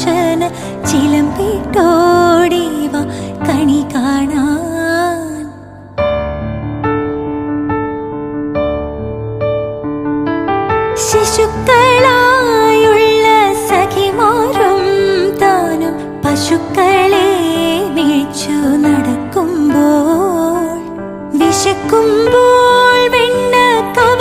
കാഞ്ചന ചിലമ്പിട്ടോടേവ കണി കാണാൻ. ശിശുക്കളായുള്ള സഖിമാരും താനും പശുക്കളെ മേച്ചു നടക്കുമ്പോൾ വിശക്കുമ്പോൾ